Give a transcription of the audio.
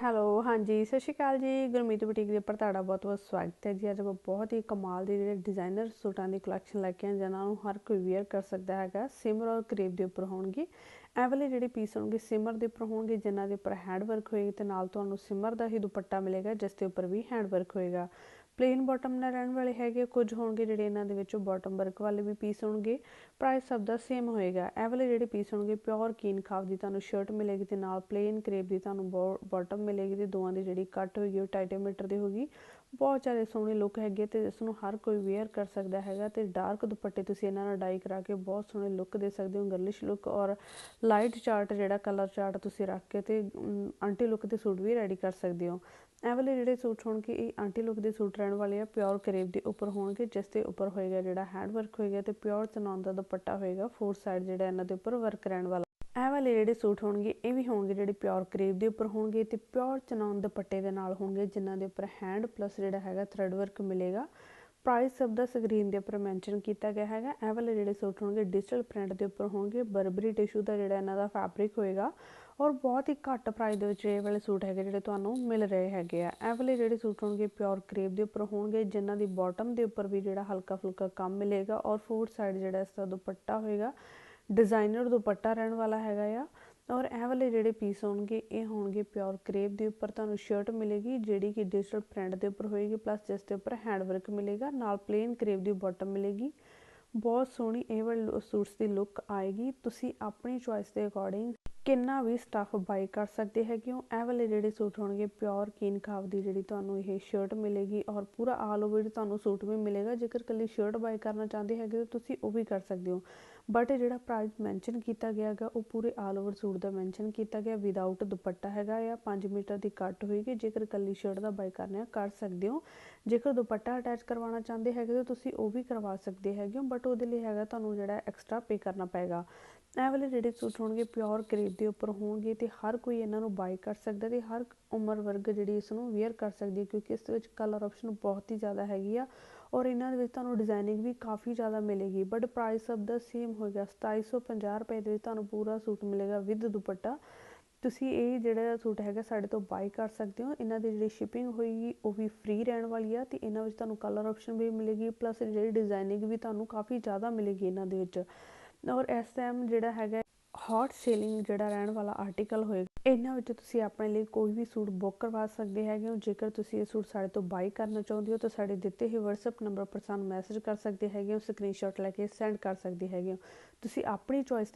Hello, ਹਾਂਜੀ, ਸਤਿ ਸ਼੍ਰੀ ਅਕਾਲ ਜੀ। ਗੁਰਮੀਤ ਬੁਟੀਕ ਦੇ ਉੱਪਰ ਤੁਹਾਡਾ ਬਹੁਤ-ਬਹੁਤ ਸਵਾਗਤ ਹੈ ਜੀ। ਅੱਜ ਆਪਾਂ ਬਹੁਤ ਹੀ ਕਮਾਲ ਦੇ ਜਿਹੜੇ ਡਿਜ਼ਾਈਨਰ ਸੂਟਾਂ ਦੀ ਕਲੈਕਸ਼ਨ ਲੈ ਕੇ ਆਏ ਜਿਹਨਾਂ ਨੂੰ ਹਰ ਕੋਈ ਵੇਅਰ ਕਰ ਸਕਦਾ ਹੈਗਾ। ਸਿਮਰ ਔਰ ਕਰੇਪ ਦੇ ਉੱਪਰ ਹੋਣਗੇ। ਇਹ ਵਾਲੇ ਜਿਹੜੇ ਪੀਸ ਹੋਣਗੇ ਸਿਮਰ ਦੇ ਉੱਪਰ ਹੋਣਗੇ, ਜਿਨ੍ਹਾਂ ਦੇ ਉੱਪਰ ਹੈਂਡ ਵਰਕ ਹੋਏਗਾ ਤੇ ਨਾਲ ਤੁਹਾਨੂੰ ਸਿਮਰ ਦਾ ਹੀ ਦੁਪੱਟਾ ਮਿਲੇਗਾ, ਜਿਸ ਦੇ ਉੱਪਰ ਵੀ ਹੈਂਡ ਵਰਕ ਹੋਏਗਾ। ਪਲੇਨ ਬਾਟਮ ਨਾਲ ਰਹਿਣ ਵਾਲੇ ਹੈਗੇ ਕੁਝ ਹੋਣਗੇ ਜਿਹੜੇ ਇਹਨਾਂ ਦੇ ਵਿੱਚੋਂ ਬਾਟਮ ਵਰਕ ਵਾਲੇ ਵੀ ਪੀਸ ਹੋਣਗੇ। ਪ੍ਰਾਈਸ ਸਭ ਦਾ ਸੇਮ ਹੋਏਗਾ। ਇਹ ਵਾਲੇ ਜਿਹੜੇ ਪੀਸ ਹੋਣਗੇ ਪਿਓਰ ਕੀਨ ਖਾਵ ਦੀ ਤੁਹਾਨੂੰ ਸ਼ਰਟ ਮਿਲੇਗੀ ਤੇ ਨਾਲ ਪਲੇਨ ਕਰੇਪ ਦੀ ਤੁਹਾਨੂੰ ਬਾਟਮ ਮਿਲੇਗੀ ਤੇ ਦੋਵਾਂ ਦੀ ਜਿਹੜੀ ਕੱਟ ਹੋਏਗੀ ਉਹ 2.5 ਮੀਟਰ ਦੀ ਹੋਗੀ ਬਹੁਤ ਜ਼ਿਆਦਾ ਸੋਹਣੀ ਲੁੱਕ ਹੈਗੀ ਤੇ ਇਸ ਨੂੰ ਹਰ ਕੋਈ ਵੇਅਰ ਕਰ ਸਕਦਾ ਹੈਗਾ ਤੇ ਡਾਰਕ ਦੁਪੱਟੇ ਤੁਸੀਂ ਇਹਨਾਂ ਨਾਲ ਡਾਈ ਕਰਾ ਕੇ ਬਹੁਤ ਸੋਹਣੇ ਲੁੱਕ ਦੇ ਸਕਦੇ ਹੋ ਗਰਲਿਸ਼ ਲੁੱਕ ਔਰ ਲਾਈਟ ਚਾਰਟ ਜਿਹੜਾ ਕਲਰ ਚਾਰਟ ਤੁਸੀਂ ਰੱਖ ਕੇ ਤੇ ਆਂਟੀ ਲੁੱਕ ਦੇ ਸੂਟ ਵੀ ਰੈਡੀ ਕਰ ਸਕਦੇ ਹੋ। ਇਹ ਵਾਲੇ ਜਿਹੜੇ ਸੂਟ ਹੋਣਗੇ, ਇਹ ਆਂਟੀ ਲੁੱਕ ਦੇ ਸੂਟ ਰਹਿਣ ਵਾਲੇ ਆ ਪਿਓਰ ਕਰੇਪ ਦੇ ਉੱਪਰ ਹੋਣਗੇ, ਜਿਸ ਦੇ ਉੱਪਰ ਹੋਏਗਾ ਜਿਹੜਾ ਹੈਂਡ ਵਰਕ ਹੋਏਗਾ ਤੇ ਪਿਓਰ ਚਨੌਨ ਦਾ ਦੁਪੱਟਾ ਹੋਏਗਾ ਫੋਰ ਸਾਈਡ ਜਿਹੜਾ ਇਹਨਾਂ ਦੇ ਉੱਪਰ ਵਰਕ ਰਹਿਣ ਵਾਲਾ। ਇਹ ਵਾਲੇ ਜਿਹੜੇ ਸੂਟ ਹੋਣਗੇ, ਇਹ ਵੀ ਹੋਣਗੇ ਜਿਹੜੇ ਪਿਓਰ ਕਰੇਪ ਦੇ ਉੱਪਰ ਹੋਣਗੇ ਤੇ ਪਿਓਰ ਚਨੌਨ ਦੁਪੱਟੇ ਦੇ ਨਾਲ ਹੋਣਗੇ, ਜਿਨ੍ਹਾਂ ਦੇ ਉੱਪਰ ਹੈਂਡ ਪਲੱਸ ਜਿਹੜਾ ਹੈਗਾ ਥਰੈਡ ਵਰਕ ਮਿਲੇਗਾ। ਪ੍ਰਾਈਸ ਸਭ ਦਾ ਸਕਰੀਨ ਦੇ ਉੱਪਰ ਮੈਂਸ਼ਨ ਕੀਤਾ ਗਿਆ ਹੈਗਾ। ਇਹ ਵਾਲੇ ਜਿਹੜੇ ਸੂਟ ਹੋਣਗੇ ਡਿਜੀਟਲ ਪ੍ਰਿੰਟ ਦੇ ਉੱਪਰ ਹੋਣਗੇ। ਬਰਬਰੀ ਟਿਸ਼ੂ ਦਾ ਜਿਹੜਾ ਇਹਨਾਂ ਦਾ ਫੈਬਰਿਕ ਹੋਏਗਾ। ਔਰ ਬਹੁਤ ਹੀ ਘੱਟ ਪ੍ਰਾਈਸ ਦੇ ਵਿੱਚ ਇਹ ਵਾਲੇ ਸੂਟ ਹੈਗੇ ਜਿਹੜੇ ਤੁਹਾਨੂੰ ਮਿਲ ਰਹੇ ਹੈਗੇ ਆ। ਇਹ ਵਾਲੇ ਜਿਹੜੇ ਸੂਟ ਹੋਣਗੇ ਪਿਓਰ ਕਰੇਪ ਦੇ ਉੱਪਰ ਹੋਣਗੇ। ਜਿਨ੍ਹਾਂ ਦੀ ਬਾਟਮ ਦੇ ਉੱਪਰ ਵੀ ਜਿਹੜਾ ਹਲਕਾ ਫੁਲਕਾ ਕੰਮ ਮਿਲੇਗਾ। ਔਰ ਫੋਰ ਸਾਈਡ ਜਿਹੜਾ ਇਸ ਦਾ ਦੁਪੱਟਾ ਹੋਏਗਾ ਡਿਜ਼ਾਈਨਰ ਦੁਪੱਟਾ ਰਹਿਣ ਵਾਲਾ ਹੈਗਾ ਆ। ਔਰ ਇਹ ਵਾਲੇ ਜਿਹੜੇ ਪੀਸ ਹੋਣਗੇ, ਇਹ ਹੋਣਗੇ ਪਿਓਰ ਕਰੇਪ ਦੇ ਉੱਪਰ ਤੁਹਾਨੂੰ ਸ਼ਰਟ ਮਿਲੇਗੀ, ਜਿਹੜੀ ਕਿ ਡਿਜੀਟਲ ਪ੍ਰਿੰਟ ਦੇ ਉੱਪਰ ਹੋਏਗੀ ਪਲੱਸ ਜਿਸ ਦੇ ਉੱਪਰ ਹੈਂਡ ਵਰਕ ਮਿਲੇਗਾ, ਨਾਲ ਪਲੇਨ ਕਰੇਪ ਦੀ ਬਾਟਮ ਮਿਲੇਗੀ। ਬਹੁਤ ਸੋਹਣੀ ਇਹ ਵਾਲੇ ਸੂਟਸ ਦੀ ਲੁੱਕ ਆਏਗੀ। ਤੁਸੀਂ ਆਪਣੀ ਚੁਆਇਸ ਦੇ ਅਕੋਰਡਿੰਗ ਕਿੰਨਾ ਵੀ ਸਟਫ ਬਾਈ ਕਰ ਸਕਦੇ ਹੈਗੇ ਹੋ। ਇਹ ਵਾਲੇ ਜਿਹੜੇ ਸੂਟ ਹੋਣਗੇ ਪਿਓਰ ਕੀਨ ਕਾਵ ਦੀ ਜਿਹੜੀ ਤੁਹਾਨੂੰ ਇਹ ਸ਼ਰਟ ਮਿਲੇਗੀ ਔਰ ਪੂਰਾ ਆਲ ਓਵਰ ਤੁਹਾਨੂੰ ਸੂਟ ਵੀ ਮਿਲੇਗਾ। ਜੇਕਰ ਕੱਲੀ ਸ਼ਰਟ ਬਾਈ ਕਰਨਾ ਚਾਹੁੰਦੇ ਹੈਗੇ ਤਾਂ ਤੁਸੀਂ ਉਹ ਵੀ ਕਰ ਸਕਦੇ ਹੋ। ਬਟ ਜਿਹੜਾ ਪ੍ਰਾਈਸ ਮੈਂਸ਼ਨ ਕੀਤਾ ਗਿਆ ਹੈਗਾ, ਉਹ ਪੂਰੇ ਆਲ ਓਵਰ ਸੂਟ ਦਾ ਮੈਂਸ਼ਨ ਕੀਤਾ ਗਿਆ। ਵਿਦਆਊਟ ਦੁਪੱਟਾ ਹੈਗਾ ਆ 5 ਮੀਟਰ ਦੀ ਕੱਟ ਹੋਏਗੀ। ਜੇਕਰ ਕੱਲੀ ਸ਼ਰਟ ਦਾ ਬਾਈ ਕਰਨਾ ਕਰ ਸਕਦੇ ਹੋ। ਜੇਕਰ ਦੁਪੱਟਾ ਅਟੈਚ ਕਰਵਾਉਣਾ ਚਾਹੁੰਦੇ ਹੈਗੇ ਤਾਂ ਤੁਸੀਂ ਉਹ ਵੀ ਕਰਵਾ ਸਕਦੇ ਹੈਗੇ ਹੋ। ਬਟ ਉਹਦੇ ਲਈ ਹੈਗਾ, ਤੁਹਾਨੂੰ ਜਿਹੜਾ ਐਕਸਟਰਾ ਪੇ ਕਰਨਾ ਪਏਗਾ। ਇਹ ਵਾਲੇ ਜਿਹੜੇ ਸੂਟ ਹੋਣਗੇ ਪਿਓਰ ਕਰੇਪ ਦੇ ਉੱਪਰ ਹੋਣਗੇ ਤੇ ਹਰ ਕੋਈ ਇਹਨਾਂ ਨੂੰ ਬਾਈ ਕਰ ਸਕਦਾ ਤੇ ਹਰ ਉਮਰ ਵਰਗ ਜਿਹੜੀ ਇਸ ਨੂੰ ਵੇਅਰ ਕਰ ਸਕਦੀ ਹੈ ਕਿਉਂਕਿ ਇਸ ਵਿੱਚ ਕਲਰ ਆਪਸ਼ਨ ਬਹੁਤ ਹੀ ਜ਼ਿਆਦਾ ਹੈਗੀ ਆ ਔਰ ਇਹਨਾਂ ਦੇ ਵਿੱਚ ਤੁਹਾਨੂੰ ਡਿਜ਼ਾਈਨਿੰਗ ਵੀ ਕਾਫੀ ਜ਼ਿਆਦਾ ਮਿਲੇਗੀ। ਬਟ ਪ੍ਰਾਈਸ ਸਭ ਦਾ ਸੇਮ ਹੋਏਗਾ 2750 ਰੁਪਏ ਦੇ ਵਿੱਚ ਤੁਹਾਨੂੰ ਪੂਰਾ ਸੂਟ ਮਿਲੇਗਾ ਵਿਦ ਦੁਪੱਟਾ। ਤੁਸੀਂ ਇਹ ਜਿਹੜਾ ਸੂਟ ਹੈਗਾ ਸਾਡੇ ਤੋਂ ਬਾਈ ਕਰ ਸਕਦੇ ਹੋ। ਇਹਨਾਂ ਦੀ ਜਿਹੜੀ ਸ਼ਿਪਿੰਗ ਹੋਏਗੀ, ਉਹ ਵੀ ਫ੍ਰੀ ਰਹਿਣ ਵਾਲੀ ਆ ਤੇ ਇਹਨਾਂ ਵਿੱਚ ਤੁਹਾਨੂੰ ਕਲਰ ਆਪਸ਼ਨ ਵੀ ਮਿਲੇਗੀ ਪਲੱਸ ਜਿਹੜੀ ਡਿਜ਼ਾਈਨਿੰਗ ਵੀ ਤੁਹਾਨੂੰ ਕਾਫੀ ਜ਼ਿਆਦਾ ਮਿਲੇਗੀ ਇਹਨਾਂ ਦੇ ਵਿੱਚ। ਔਰ ਇਸ ਟਾਈਮ ਜਿਹੜਾ ਹੈਗਾ ਹੌਟ ਸੇਲਿੰਗ ਜਿਹੜਾ ਰਹਿਣ ਵਾਲਾ ਆਰਟੀਕਲ ਹੋਏਗਾ, ਇਹਨਾਂ ਵਿੱਚ ਤੁਸੀਂ ਆਪਣੇ ਲਈ ਕੋਈ ਵੀ ਸੂਟ ਬੁੱਕ ਕਰਵਾ ਸਕਦੇ ਹੈਗੇ ਹੋ। ਜੇਕਰ ਤੁਸੀਂ ਇਹ ਸੂਟ ਸਾਡੇ ਤੋਂ ਬਾਈ ਕਰਨਾ ਚਾਹੁੰਦੇ ਹੋ, ਤਾਂ ਸਾਡੇ ਦਿੱਤੇ ਹੋਏ WhatsApp ਨੰਬਰ ਪਰ ਸਾਨੂੰ ਮੈਸੇਜ ਕਰ ਸਕਦੇ ਹੈਗੇ ਹੋ ਸਕਰੀਨਸ਼ਾਟ ਲੈ ਕੇ ਸੈਂਡ ਕਰ ਸਕਦੇ ਹੈਗੇ ਹੋ। ਤੁਸੀਂ ਆਪਣੀ ਚੋਇਸ